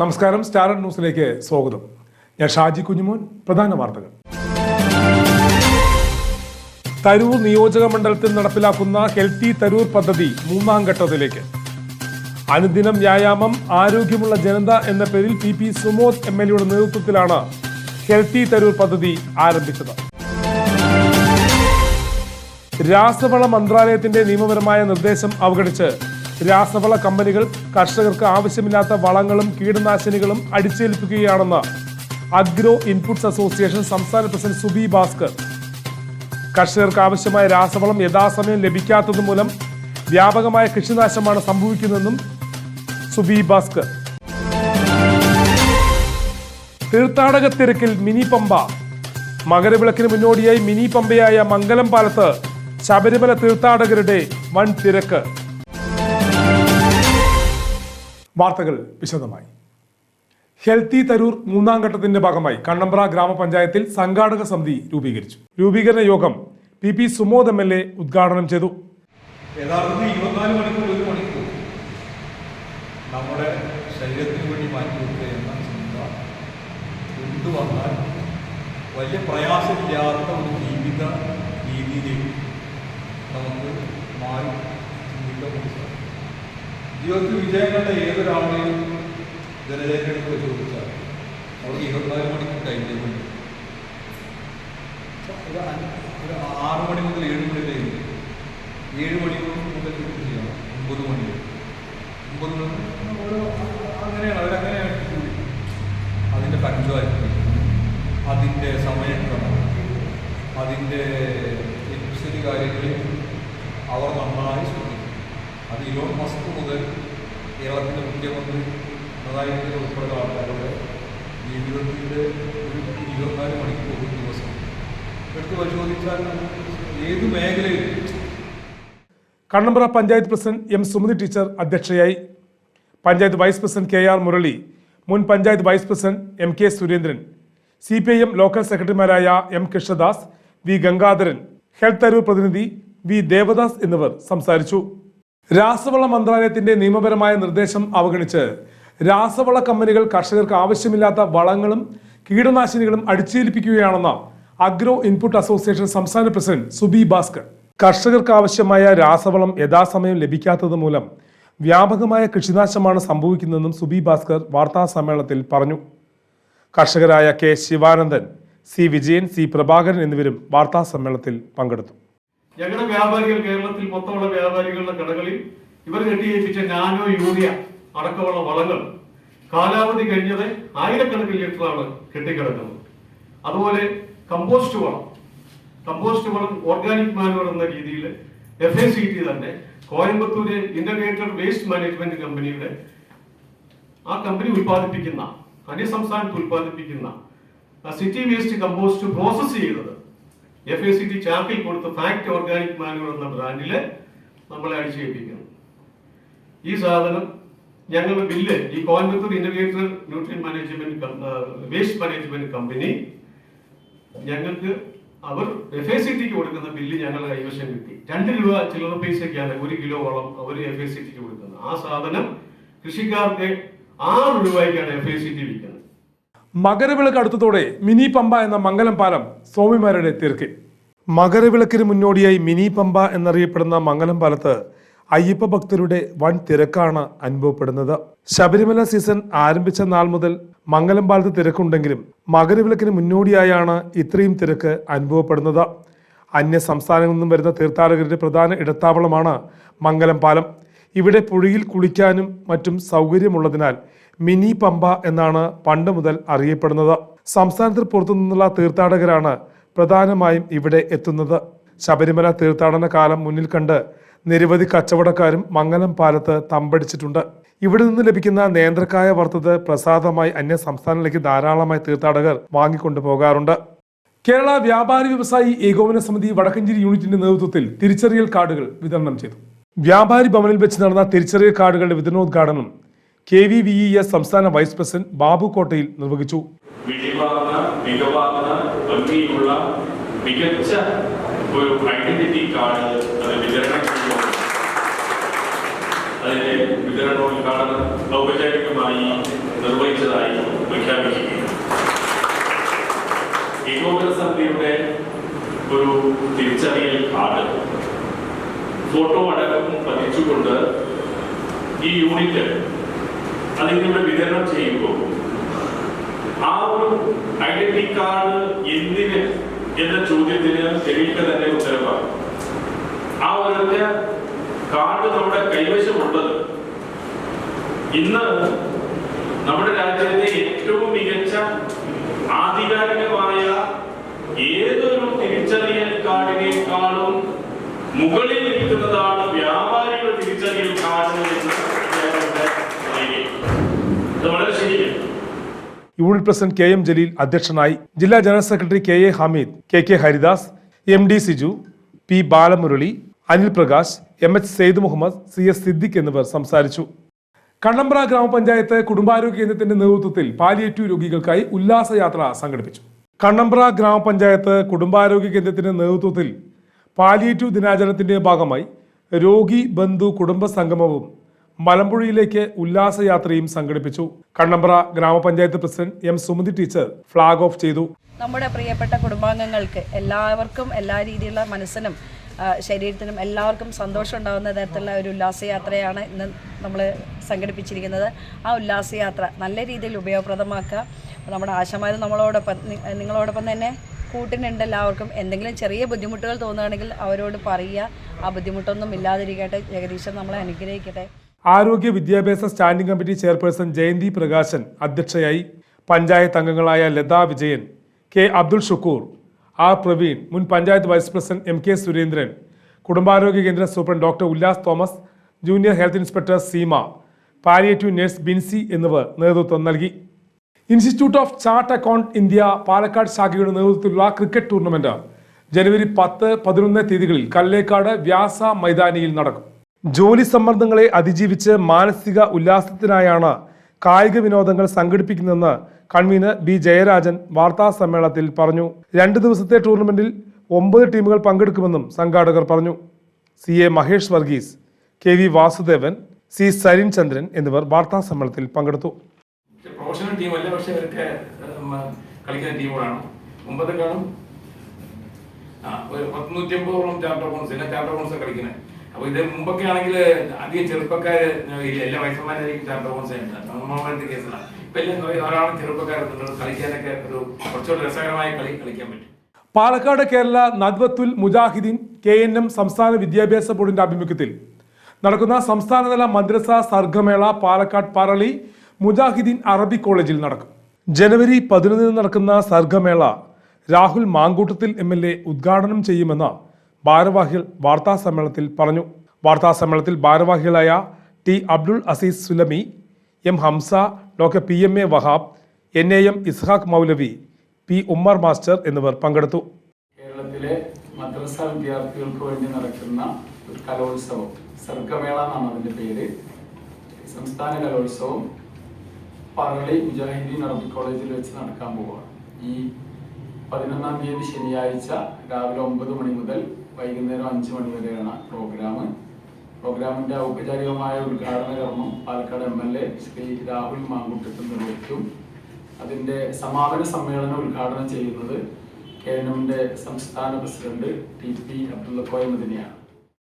നമസ്കാരം സ്റ്റാർ ന്യൂസിലേക്ക് സ്വാഗതം. ഞാൻ ഷാജി കുഞ്ഞുമോൻ പ്രധാന വാർത്തകൾ. തരൂർ നിയോജക മണ്ഡലത്തിൽ നടപ്പിലാക്കുന്ന ഹെൽത്തി തരൂർ പദ്ധതി മൂന്നാം ഘട്ടത്തിലേക്ക്. അനുദിനം വ്യായാമം ആരോഗ്യമുള്ള ജനത എന്ന പേരിൽ P P Sumod M L എയുടെ നേതൃത്വത്തിലാണ് ഹെൽത്തി തരൂർ പദ്ധതി ആരംഭിച്ചത്. രാസവള മന്ത്രാലയത്തിന്റെ നിയമപരമായ നിർദ്ദേശം അവഗണിച്ച് രാസവള കമ്പനികൾ കർഷകർക്ക് ആവശ്യമില്ലാത്ത വളങ്ങളും കീടനാശിനികളും അടിച്ചേൽപ്പിക്കുകയാണെന്ന് അഗ്രോ ഇൻപുട്സ് അസോസിയേഷൻ സംസ്ഥാന പ്രസിഡന്റ് സുബി ഭാസ്കർ. കർഷകർക്ക് ആവശ്യമായ രാസവളം യഥാസമയം ലഭിക്കാത്തത് മൂലം വ്യാപകമായ കൃഷിനാശമാണ് സംഭവിക്കുന്നതെന്നും സുബി ഭാസ്കർ. തീർത്ഥാടക തിരക്കിൽ മിനി പമ്പ. മകരവിളക്കിന് മുന്നോടിയായി മിനി പമ്പയായ മംഗലം പാലത്ത് ശബരിമല തീർത്ഥാടകരുടെ വൻ തിരക്ക് വാർത്തകൾ വിശദമായി. ഹെൽത്തി തരൂർ മൂന്നാം ഘട്ടത്തിന്റെ ഭാഗമായി കണ്ണമ്പ്ര ഗ്രാമപഞ്ചായത്തിൽ സംഘാടക സമിതി രൂപീകരിച്ചു. രൂപീകരണ യോഗം P P Sumod M L A ഉദ്ഘാടനം ചെയ്തു. യഥാർത്ഥത്തിൽ ഇരുപത്തിനാല് മണിക്കൂർ ഒരു മണിക്കൂർ നമ്മുടെ ശരീരത്തിന് വേണ്ടി മാറ്റി വെക്കുക എന്ന ചിന്ത കൊണ്ടുവന്നാൽ വലിയ പ്രയാസമില്ലാത്ത ഒരു ജീവിത രീതിയിലേക്ക് നമുക്ക് മാറി സാധിക്കും ജീവിതത്തിൽ വിജയം കണ്ട ഏതൊരാളെയും ജനജനക്കെടുത്ത് ചോദിച്ചാൽ അവർക്ക് ഇരുപത്തിനാല് മണിക്കൂർ ടൈം ഒരു ഒരു ആറ് മണി മുതൽ ഏഴ് മണി വരെ. ഏഴ് മണി മുതൽ ചെയ്യണം ഒമ്പത് മണി ഒമ്പത് മണി ഓരോ അങ്ങനെയാണ് അവരങ്ങനെയാണ് അതിന്റെ പഞ്ചായത്ത് അതിന്റെ സമയക്രമം. അതിന്റെ കാര്യങ്ങളിൽ അവർ നന്നായി അത് ഇലോൺ മസ്ക് മുതൽ കേരളത്തിന്റെ മുഖ്യമന്ത്രി പിണറായി വിജയൻ ഉൾപ്പെടെ ആൾക്കാരുടെ ജീവിതത്തിന്റെ ഒരു ഇരുപത്തിനാല് മണിക്കൂർ ദിവസം. എടുത്ത് പരിശോധിച്ചാൽ ഏത് മേഖലയിൽ Kannambra panchayat president M Sumathi teacher അധ്യക്ഷയായി. Panchayat vice president K R Murali മുൻ panchayat vice president M K Surendran C P I M local സെക്രട്ടറിമാരായ M Krishnadas V Gangadharan health അറിവ് പ്രതിനിധി വി ദേവദാസ് എന്നിവർ സംസാരിച്ചു. രാസവള മന്ത്രാലയത്തിന്റെ നിയമപരമായ നിർദ്ദേശം അവഗണിച്ച് രാസവള കമ്പനികൾ കർഷകർക്ക് ആവശ്യമില്ലാത്ത വളങ്ങളും കീടനാശിനികളും അടിച്ചേൽപ്പിക്കുകയാണെന്ന് അഗ്രോ ഇൻപുട്ട് അസോസിയേഷൻ സംസ്ഥാന പ്രസിഡന്റ് സുബി ഭാസ്കർ. കർഷകർക്ക് ആവശ്യമായ രാസവളം യഥാസമയം ലഭിക്കാത്തത് മൂലം വ്യാപകമായ കൃഷിനാശമാണ് സംഭവിക്കുന്നതെന്നും സുബി ഭാസ്കർ വാർത്താ സമ്മേളനത്തിൽ പറഞ്ഞു. കർഷകരായ K Sivanandan C Vijayan C Prabhakaran എന്നിവരും വാർത്താ സമ്മേളനത്തിൽ പങ്കെടുത്തു. ഞങ്ങളുടെ വ്യാപാരികൾ കേരളത്തിൽ മൊത്തമുള്ള വ്യാപാരികളുടെ കടകളിൽ ഇവർ കെട്ടിയേൽപ്പിച്ച നാനോ യൂറിയ അടക്കമുള്ള വളങ്ങൾ കാലാവധി കഴിഞ്ഞത് ആയിരക്കണക്കിന് ലിറ്ററാണ് കെട്ടിക്കിടക്കുന്നത്. അതുപോലെ കമ്പോസ്റ്റ് വളം. കമ്പോസ്റ്റ് വളം ഓർഗാനിക് മാനുവർ എന്ന രീതിയിൽ എഫ് എ സി ടി തന്നെ കോയമ്പത്തൂര് ഇന്റഗ്രേറ്റഡ് വേസ്റ്റ് മാനേജ്മെന്റ് കമ്പനിയുടെ ആ കമ്പനി ഉൽപ്പാദിപ്പിക്കുന്ന അന്യസംസ്ഥാനത്ത് ഉൽപ്പാദിപ്പിക്കുന്ന സിറ്റി വേസ്റ്റ് കമ്പോസ്റ്റ് പ്രോസസ് ചെയ്തത് എഫ് എ സി ടി ചാർട്ടിൽ കൊടുത്ത് ഫാക്ട് ഓർഗാനിക് മാനുവർ എന്ന ബ്രാൻഡിൽ നമ്മളെ അടിച്ചേൽപ്പിക്കുന്നു. ഈ സാധനം ഞങ്ങളുടെ ബില്ല് ഈ Coimbatore integrated nutrient management waste management company ഞങ്ങൾക്ക് അവർ എഫ് എ സി ടിക്ക് കൊടുക്കുന്ന ബില്ല് ഞങ്ങളുടെ കൈവശം കിട്ടി. രണ്ട് രൂപ ചില്ലറ പൈസയ്ക്കാണ് ഒരു കിലോവോളം അവർ എഫ് എ സി ടിക്ക് കൊടുക്കുന്നത്. ആ സാധനം കൃഷിക്കാർക്ക് ആറ് രൂപയ്ക്കാണ് എഫ് എ സി ടി വിൽക്കുന്നത്. മകരവിളക്ക് അടുത്തതോടെ മിനി പമ്പ എന്ന മംഗലം പാലം സ്വാമിമാരുടെ തീർക്കിൽ മകരവിളക്കിന് മുന്നോടിയായി മിനി പമ്പ എന്നറിയപ്പെടുന്ന മംഗലം പാലത്ത് അയ്യപ്പ ഭക്തരുടെ വൻ തിരക്കാണ് അനുഭവപ്പെടുന്നത്. ശബരിമല സീസൺ ആരംഭിച്ച നാൾ മുതൽ മംഗലം പാലത്ത് തിരക്കുണ്ടെങ്കിലും മകരവിളക്കിന് മുന്നോടിയായാണ് ഇത്രയും തിരക്ക് അനുഭവപ്പെടുന്നത്. അന്യ സംസ്ഥാനങ്ങളിൽ നിന്നും വരുന്ന തീർത്ഥാടകരുടെ പ്രധാന ഇടത്താവളമാണ് മംഗലം പാലം. ഇവിടെ പുഴയിൽ കുളിക്കാനും മറ്റും സൗകര്യമുള്ളതിനാൽ മിനി പമ്പ എന്നാണ് പണ്ട് മുതൽ അറിയപ്പെടുന്നത്. സംസ്ഥാനത്തിന് പുറത്തു നിന്നുള്ള തീർത്ഥാടകരാണ് പ്രധാനമായും ഇവിടെ എത്തുന്നത്. ശബരിമല തീർത്ഥാടന കാലം മുന്നിൽ കണ്ട് നിരവധി കച്ചവടക്കാരും മംഗലം പാലത്ത് തമ്പടിച്ചിട്ടുണ്ട്. ഇവിടെ നിന്ന് ലഭിക്കുന്ന നേന്ത്രക്കായ വറുത്തത് പ്രസാദമായി അന്യ സംസ്ഥാനങ്ങളിലേക്ക് ധാരാളമായി തീർത്ഥാടകർ വാങ്ങിക്കൊണ്ടു പോകാറുണ്ട്. കേരള വ്യാപാരി വ്യവസായി ഏകോപന സമിതി വടക്കഞ്ചേരി യൂണിറ്റിന്റെ നേതൃത്വത്തിൽ തിരിച്ചറിയൽ കാർഡുകൾ വിതരണം ചെയ്തു. വ്യാപാരി ഭവനിൽ വെച്ച് നടന്ന തിരിച്ചറിയൽ കാർഡുകളുടെ വിതരണോദ്ഘാടനം K V V E S സംസ്ഥാന വൈസ് പ്രസിഡന്റ് ബാബു കോട്ടയിൽ നിർവഹിച്ചു. കാർഡ് നിർവഹിച്ചതായി ഒരു ഫോട്ടോ അടക്കം പതിച്ചുകൊണ്ട് ഈ യൂണിറ്റ് അതിലൂടെ വിതരണം ചെയ്യുമ്പോൾ ആ ഒരു ഐഡന്റിറ്റി കാർഡ് എന്തിന് എന്ന ചോദ്യത്തിന് തെളിയിക്ക തന്നെ ഉത്തരവാണ് ആ ഒരൊറ്റ കാർഡ് നമ്മുടെ കൈവശമുള്ളത് ഇന്ന് നമ്മുടെ രാജ്യത്തെ ഏറ്റവും മികച്ച ആധികാരികമായ ഏതൊരു തിരിച്ചറിയൽ കാർഡിനേക്കാളും മുകളിൽ നിൽക്കുന്നതാണ് വ്യാപാരികളുടെ തിരിച്ചറിയൽ കാർഡ് എന്ന്. അത് വളരെ unit president K M Jaleel അധ്യക്ഷനായി ജില്ലാ general secretary K A Hameed K K Haridas M D Siju P Balamurali Anil Prakash M H Sayed Muhammad C S Siddique എന്നിവർ സംസാരിച്ചു. കണ്ണമ്പ്ര ഗ്രാമപഞ്ചായത്ത് കുടുംബാരോഗ്യ കേന്ദ്രത്തിന്റെ നേതൃത്വത്തിൽ പാലിയേറ്റീവ് രോഗികൾക്കായി ഉല്ലാസയാത്ര സംഘടിപ്പിച്ചു. കണ്ണമ്പ്ര ഗ്രാമപഞ്ചായത്ത് കുടുംബാരോഗ്യ കേന്ദ്രത്തിന്റെ നേതൃത്വത്തിൽ പാലിയേറ്റീവ് ദിനാചരണത്തിന്റെ ഭാഗമായി രോഗി ബന്ധു കുടുംബ സംഗമവും മലമ്പുഴയിലേക്ക് ഉല്ലാസയാത്രയും സംഘടിപ്പിച്ചു. കണ്ണമ്പ്ര ഗ്രാമപഞ്ചായത്ത് president M Sumathi teacher flag off ചെയ്തു. നമ്മുടെ പ്രിയപ്പെട്ട കുടുംബാംഗങ്ങൾക്ക് എല്ലാവർക്കും എല്ലാ രീതിയിലുള്ള മനസ്സിനും ശരീരത്തിനും എല്ലാവർക്കും സന്തോഷം ഉണ്ടാകുന്ന തരത്തിലുള്ള ഒരു ഉല്ലാസയാത്രയാണ് ഇന്ന് നമ്മൾ സംഘടിപ്പിച്ചിരിക്കുന്നത്. ആ ഉല്ലാസയാത്ര നല്ല രീതിയിൽ ഉപയോഗപ്രദമാക്കുക. നമ്മുടെ ആശമാർ നമ്മളോടൊപ്പം നിങ്ങളോടൊപ്പം തന്നെ കൂട്ടിനുണ്ട് എല്ലാവർക്കും. എന്തെങ്കിലും ചെറിയ ബുദ്ധിമുട്ടുകൾ തോന്നുകയാണെങ്കിൽ അവരോട് പറയുക. ആ ബുദ്ധിമുട്ടൊന്നും ഇല്ലാതിരിക്കട്ടെ. ജഗദീശൻ നമ്മളെ അനുഗ്രഹിക്കട്ടെ. ആരോഗ്യ വിദ്യാഭ്യാസ standing committee chairperson Jayanthi Prakashan അധ്യക്ഷയായി പഞ്ചായത്ത് അംഗങ്ങളായ ലതാ വിജയൻ കെ അബ്ദുൾ ഷുക്കൂർ ആർ പ്രവീൺ മുൻ panchayat vice president M K Surendran കുടുംബാരോഗ്യ കേന്ദ്ര superintendent doctor Ullas Thomas junior health inspector Seema palliative nurse Binsy എന്നിവർ നേതൃത്വം നൽകി. Institute of chart account India Palakkad ശാഖയുടെ നേതൃത്വത്തിലുള്ള ക്രിക്കറ്റ് ടൂർണമെന്റ് ജനുവരി പത്ത് പതിനൊന്ന് തീയതികളിൽ കല്ലേക്കാട് വ്യാസ മൈതാനിയിൽ നടക്കും. ജോലി സമ്മർദ്ദങ്ങളെ അതിജീവിച്ച് മാനസിക ഉല്ലാസത്തിനായാണ് കായിക വിനോദങ്ങൾ സംഘടിപ്പിക്കുന്നതെന്ന് കൺവീനർ ബി ജയരാജൻ വാർത്താ സമ്മേളനത്തിൽ പറഞ്ഞു. രണ്ട് ദിവസത്തെ ടൂർണമെന്റിൽ ഒമ്പത് ടീമുകൾ പങ്കെടുക്കുമെന്നും സംഘാടകർ പറഞ്ഞു. C A Mahesh Varghese K V Vasudevan C Sarin Chandran എന്നിവർ വാർത്താ സമ്മേളനത്തിൽ പങ്കെടുത്തു. പക്ഷെ പ്രൊഫഷണൽ ടീമല്ല പക്ഷെ അവരൊക്കെ ഉം, കളിക്കുന്ന ടീമുകളാണ്. മുമ്പത്തെക്കാളും ആ ഒരു അമ്പതോളം ചാർട്ടർ എല്ലാ ചാർട്ടർ കളിക്കുന്നത്. അപ്പൊ ഇത് മുമ്പൊക്കെ ആണെങ്കിൽ അധികം ചെറുപ്പക്കാര് എല്ലാ വയസ്സന്മാരായിരിക്കും ചാർട്ടർ നോർമലായിട്ട് കേസിലാണ്. കളി കളിക്കാൻ പറ്റും. Palakkad Kerala Nadvathul Mujahideen K N M സംസ്ഥാന വിദ്യാഭ്യാസ ബോർഡിന്റെ ആഭിമുഖ്യത്തിൽ നടക്കുന്ന സംസ്ഥാനതല മദ്രസ സർഗമേള പാലക്കാട് പറളി മുജാഹിദീൻ അറബി കോളേജിൽ നടക്കും. ജനുവരി പതിനൊന്നിന് നടക്കുന്ന Sargamela Rahul Mankoottathil M L A ഉദ്ഘാടനം ചെയ്യുമെന്ന് ഭാരവാഹികൾ വാർത്താ സമ്മേളനത്തിൽ പറഞ്ഞു. വാർത്താ സമ്മേളനത്തിൽ ഭാരവാഹികളായ T Abdul Aziz Sulami M Hamsa doctor P M A Wahab N A M Ishaq Moulavi P Ummer master എന്നിവർ പങ്കെടുത്തു. കേരളത്തിലെ മദ്രസ വിദ്യാർത്ഥികൾക്ക് വേണ്ടി നടക്കുന്ന ഒരു കലോത്സവം സർഗമേള എന്നാണ് അതിന്റെ പേര്. സംസ്ഥാന കലോത്സവം പറളി മുജാഹിദ്ദീൻ അറബി കോളേജിൽ വെച്ച് നടക്കാൻ പോവുകയാണ് ഈ പതിനൊന്നാം തീയതി ശനിയാഴ്ച രാവിലെ ഒമ്പത് മണി മുതൽ വൈകുന്നേരം അഞ്ച് മണി വരെയാണ് പ്രോഗ്രാം പ്രോഗ്രാമിന്റെ ഔപചാരികമായ ഉദ്ഘാടന കർമ്മം Palakkad M L A Shri Rahul Mankoottathil നിർവഹിക്കും അതിന്റെ സമാപന സമ്മേളനം ഉദ്ഘാടനം ചെയ്യുന്നത് കെ എൻ എമ്മിന്റെ സംസ്ഥാന പ്രസിഡന്റ് ടി പി അബ്ദുള്ള മദിനിയാണ്